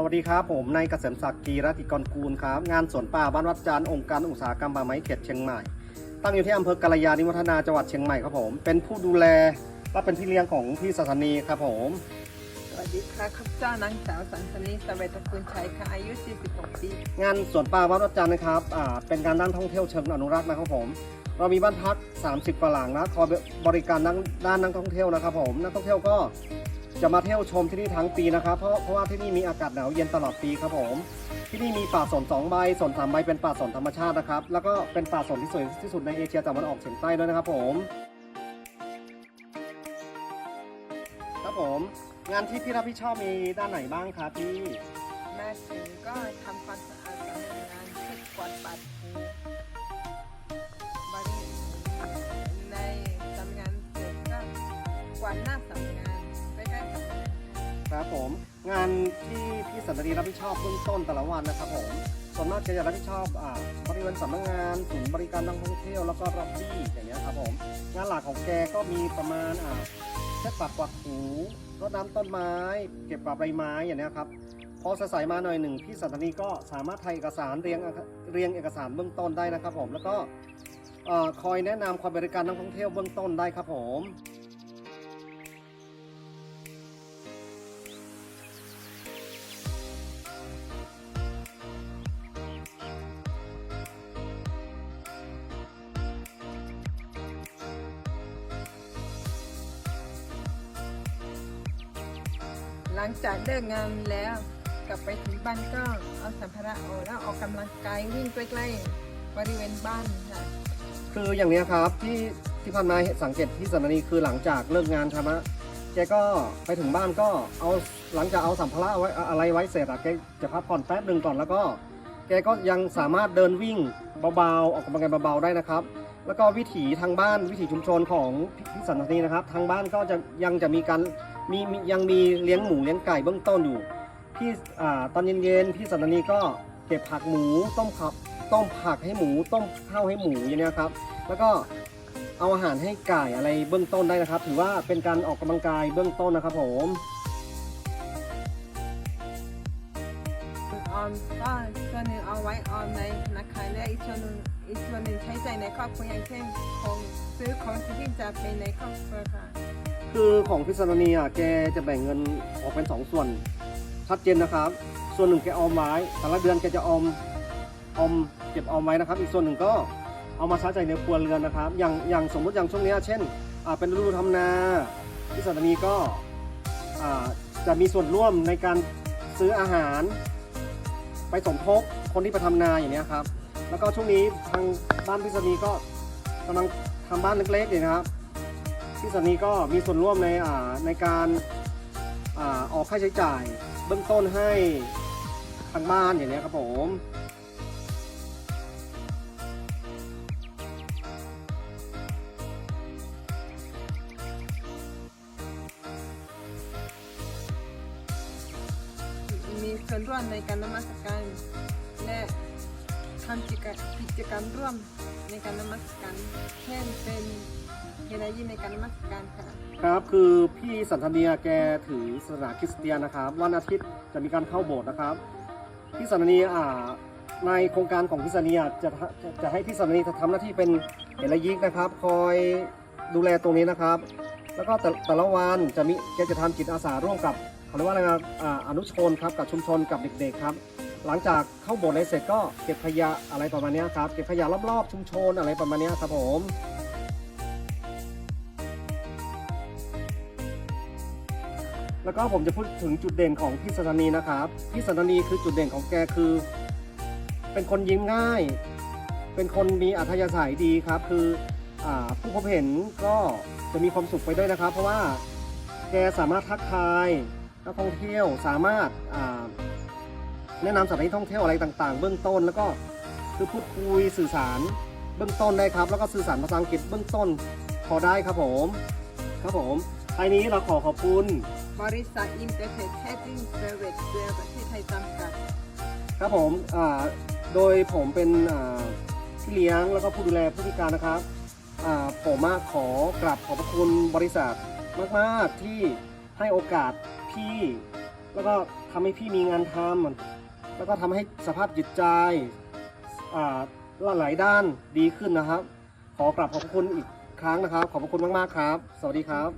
สวัสดีครับ ผมนายเกษมศักดิ์กีรติกรกูลครับ งานสวนป่าบ้านวัดจานองค์การอุตสาหกรรมป่าไม้เขตเชียงใหม่ ตั้งอยู่ที่อำเภอกาลยานิวัฒนาจังหวัดเชียงใหม่ครับผม เป็นผู้ดูแลและเป็นพี่เลี้ยงของพี่สถานีครับผม สวัสดีค่ะข้าพเจ้านางสาวสันสนีสเวตกุลชัยค่ะอายุ 46 ปี งานสวนป่าบ้านวัดจานนะครับอ่าเป็นการด้านท่องเที่ยวเชิงอนุรักษ์นะครับผม เรามีบ้านพัก 30กว่าหลังนะคอยบริการด้านด้านนักท่องเที่ยวนะครับผม นักท่องเที่ยวก็ จะมาเที่ยวชมที่นี่ทั้งปีนะครับ เพราะเพราะว่าที่นี่มีอากาศหนาวเย็นตลอดปีครับผม ที่นี่มีป่าสนสองใบสนสามใบเป็นป่าสนธรรมชาตินะครับ แล้วก็เป็นป่าสนที่สวยที่สุดในเอเชียตะวันออกเฉียงใต้ด้วยนะครับผมครับผมงานที่พี่รับผิดชอบมีด้านไหนบ้างครับพี่แมาถึงก็ทำความสะอาดสำนักงานเช็ดกวาดปัดบริในสำนักงานเสร็จก็กวาดหน้าสำ ครับผม งานที่พี่สันติรับผิดชอบเบื้องต้นแต่ละวันนะครับผมส่วนมากจะรับผิดชอบอ่าบริเวณสำนักงานศูนย์บริการนักท่องเที่ยวแล้วก็รับที่อย่างเงี้ยครับผมงานหลักของแกก็มีประมาณอ่าเช็ดปากกวาดหูรดน้ำต้นไม้ เก็บกวาดใบไม้อย่างเนี้ยครับพอสายมาหน่อยหนึ่งพี่สันติก็สามารถถ่ายเอกสารเรียงเรียงเอกสารเบื้องต้นได้นะครับผมแล้วก็คอยแนะนำความบริการนักท่องเที่ยวเบื้องต้นได้ครับผม หลังจากเลิกงานแล้ว กลับไปถึงบ้านก็เอาสัมภาระออกแล้วออกกำลังกายวิ่งใกล้ๆบริเวณบ้านค่ะ คืออย่างเนี้ยครับที่ที่ผ่านมาสังเกตที่สถานีคือหลังจากเลิกงานใช่ไหมแกก็ไปถึงบ้านก็เอาหลังจากเอาสัมภาระไว้อะไรไว้เสร็จอะแกจะพักผ่อนแป๊บหนึ่งก่อนแล้วก็ แกก็ยังสามารถเดินวิ่งเบาๆออกกำลังกายเบาๆได้นะครับ แล้วก็วิถีทางบ้านวิถีชุมชนของพี่สันนีนะครับ ทางบ้านก็จะยังจะมีการ มีมียังมีเลี้ยงหมูเลี้ยงไก่เบื้องต้นอยู่พี่อ่าตอนเย็นๆพี่สันนีก็เก็บผักหมูต้มผักต้มผักให้หมูต้มข้าวให้หมูอย่างเนี้ยครับ แล้วก็เอาอาหารให้ไก่อะไรเบื้องต้นได้นะครับ ถือว่าเป็นการออกกำลังกายเบื้องต้นนะครับผม ออมก็ส่วนหนึ่งเอาไว้ออมในธนาคารและอีกส่วนหนึ่งอีกส่วนหนึ่งใช้ใจายในครอบครัวอย่างเช่นของซื้อของที่จะเป็นในครอบครัวค่ะ คือของพิษณนีอะแกจะแบ่งเงินออกเป็นสองส่วน ชัดเจนนะครับ ส่วนหนึ่งแกออมไว้แต่ละเดือนแกจะออมออมเก็บออมไว้นะครับ อีกส่วนหนึ่งก็เอามาใช้จ่ายในครัวเรือนนะครับ อย่างอย่างสมมติอย่างช่วงนี้เช่นอ่าเป็นฤดูทำนาพิษณนีก็อ่าจะมีส่วนร่วมในการซื้ออาหาร ไปสมทบคนที่ไปทำนาอย่างนี้ครับ แล้วก็ช่วงนี้ทางบ้านพิษณนีก็กำลังทำบ้านเล็กๆอยู่นะครับ พี่สันนีก็มีส่วนร่วมในอ่าในการอาออกค่าใช้จ่าย เบื้องต้นให้ทางบ้านอย่างนี้ครับผมมีส่วนร่วมในการนมัสการและทำกิจกรรมกิจกรรมร่วม ในการนมัสการเช่นเป็นเฮนายีในการนมัสการค่ะครับคือพี่สันทเนียแกถือศาสนาคริสเตียนนะครับ วันอาทิตย์จะมีการเข้าโบสถ์นะครับ พี่สันทเนียอ่าในโครงการของพี่สันเนียจะจะจะให้พี่สันทเนียทำหน้าที่เป็นเฮลยิกนะครับ คอยดูแลตรงนี้นะครับ แล้วก็แต่แต่ละวันจะมีแกจะทำจิตอาสาร่วมกับเขาเรียกว่าอะไรครับอ่าอนุชนครับกับชุมชนกับเด็กๆครับ หลังจากเข้าโบสถ์อะไรเสร็จก็เก็บขยะอะไรประมาณนี้ครับเก็บขยะรอบๆ ชุมชนอะไรประมาณนี้ครับผมแล้วก็ผมจะพูดถึงจุดเด่นของพี่สันนีนะครับพี่สันนีคือจุดเด่นของแกคือ เป็นคนยิ้มง่าย เป็นคนมีอัธยาศัยดีครับคืออผู้พบเห็นก็จะมีความสุขไปด้วยนะครับ เพราะว่าแกสามารถทักทายนักท่องเที่ยวสามารถ แนะนำสถานที่ท่องเที่ยวอะไรต่างๆ เบื้องต้นแล้วก็คือพูดคุยสื่อสารเบื้องต้นได้ครับ แล้วก็สื่อสารภาษาอังกฤษเบื้องต้นพอได้ครับผมครับผมท้ายนี้เราขอขอบคุณบริษัทอินเตอร์เน็ตแฮดดิ้งเซอร์วิสเประเทศไทยจำกัดครับผมอ่าโดยผมเป็นอ่าพี่เลี้ยงแล้วก็ผู้ดูแลผู้พิการนะครับอ่าผมอะขอกราบขอบพระคุณบริษัทมาก ๆ ที่ให้โอกาสพี่ แล้วก็ทำให้พี่มีงานทำ แล้วก็ทำให้สภาพจิตใจอ่าหลายด้านดีขึ้นนะครับ ขอกราบขอบพระคุณอีกครั้งนะครับ ขอบพระคุณมากๆครับ สวัสดีครับ